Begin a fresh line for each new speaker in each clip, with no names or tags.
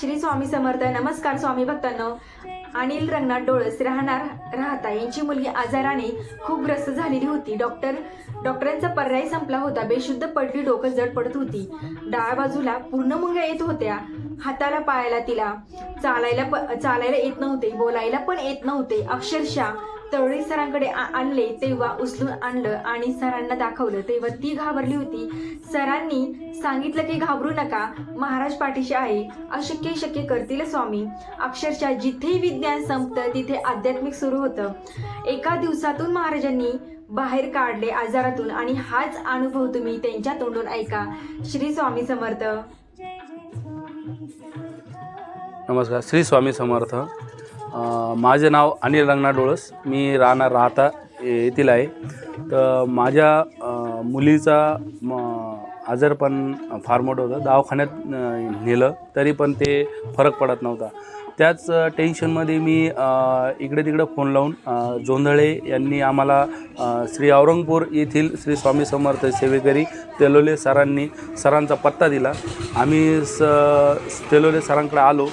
श्री स्वामी समर्थ नमस्कार स्वामी भक्तांनो. अनिल रंगनाथ डोळस राहणार राहता. यांची मुलगी आजाराने खूप ग्रस्त झालेली होती. डॉक्टर डॉक्टरांचा पर्याय संपला होता. बेशुद्ध पडली डोकं जड पडत होती. डाव्या बाजूला पूर्ण मुंग्या येत होत्या. हाताला पायाला तिला चालायला प- चालायला येत नव्हते. बोलायला पण येत नव्हते. अक्षरशः तळी सरांकडे आणले तेव्हा उचलून आणलं आणि सरांना दाखवलं. तेव्हा ती घाबरली होती. सरांनी सांगितलं की घाबरू नका. महाराज पाठीशी आहे. अशक्य शक्य करतील स्वामी. अक्षरशः जिथे विज्ञान संपतं तिथे आध्यात्मिक सुरू होतं. एका दिवसातून महाराजांनी बाहेर काढले आजारातून आणि हाच अनुभव तुम्ही त्यांच्या तोंडून ऐका. श्री स्वामी समर्थ.
नमस्कार. श्री स्वामी समर्थ. माझे नाव अनिल रंगना डोळस. मी राहणार राहता येथील आहे. तर माझ्या मुलीचा म, आजारपण फार मोठं होतं. दवाखान्यात नेलं. तरी पण ते फरक पडत नव्हता. त्याच टेन्शनमध्ये मी इकडे तिकडे फोन लावून जोंधळे यांनी आम्हाला श्री औरंगपूर येथील श्री स्वामी समर्थ सेवेकरी तेलोले सरांनी सरांचा पत्ता दिला. आम्ही स तेलोले सरांकडे आलो.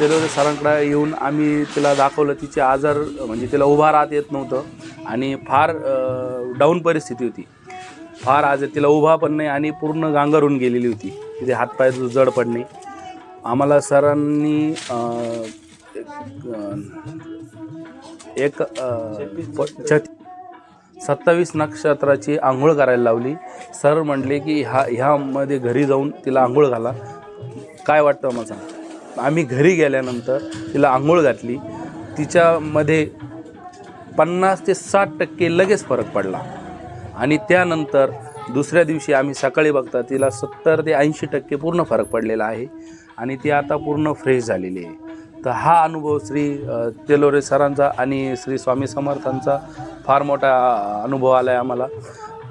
तेलोले सरांकडे येऊन आम्ही तिला दाखवलं तिचे आजार म्हणजे तिला उभा राहत येत नव्हतं आणि फार डाऊन परिस्थिती होती. फार आज तिला उभा पण नाही आणि पूर्ण गांगरून गेलेली होती. तिथे हातपाय जड पडणे. आम्हाला सरांनी एक प- सत्तावीस नक्षत्राची आंघोळ करायला लावली. सर म्हटले की ह्या ह्यामध्ये घरी जाऊन तिला आंघोळ घाला. काय वाटतं मला सांग? आम्ही घरी गेल्यानंतर तिला आंघोळ घातली. तिच्यामध्ये पन्नास ते साठ टक्के लगेच फरक पडला. आणि त्यानंतर दुसऱ्या दिवशी आम्ही सकाळी बघता तिला सत्तर ते ऐंशी टक्के पूर्ण फरक पडलेला आहे आणि ती आता पूर्ण फ्रेश झालेली आहे. तर हा अनुभव श्री तेलोरे सरांचा आणि श्री स्वामी समर्थांचा फार मोठा अनुभव आला आहे आम्हाला.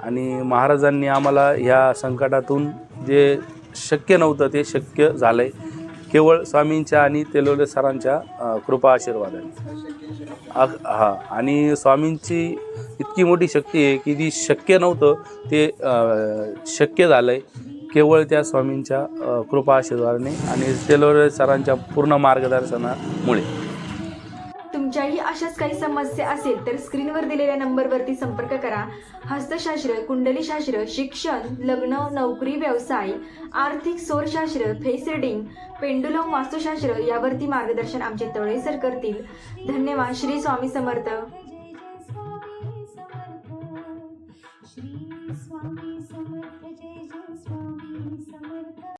आणि महाराजांनी आम्हाला ह्या संकटातून जे शक्य नव्हतं ते शक्य झालं आहे केवळ स्वामींच्या आणि तेलोले सरांच्या कृपा आशीर्वादाने अग हा आणि स्वामींची इतकी मोठी शक्ती आहे की ती शक्य नव्हतं ते शक्य झालं आहे केवळ त्या स्वामींच्या कृपा आशीर्वादाने आणि तेलोरे सरांच्या पूर्ण मार्गदर्शनामुळे.
तुमच्याही अशाच काही समस्या असेल तर स्क्रीनवर दिलेल्या नंबरवरती संपर्क करा. हस्तशास्त्र कुंडलीशास्त्र शिक्षण लग्न नोकरी व्यवसाय आर्थिक सोरशास्त्र फेसिडिंग पेंडुलम वास्तुशास्त्र यावरती मार्गदर्शन आमचे तळे सर करतील. धन्यवाद. श्री स्वामी समर्थ. श्री स्वामी समर्थ. जय जय स्वामी समर्थ.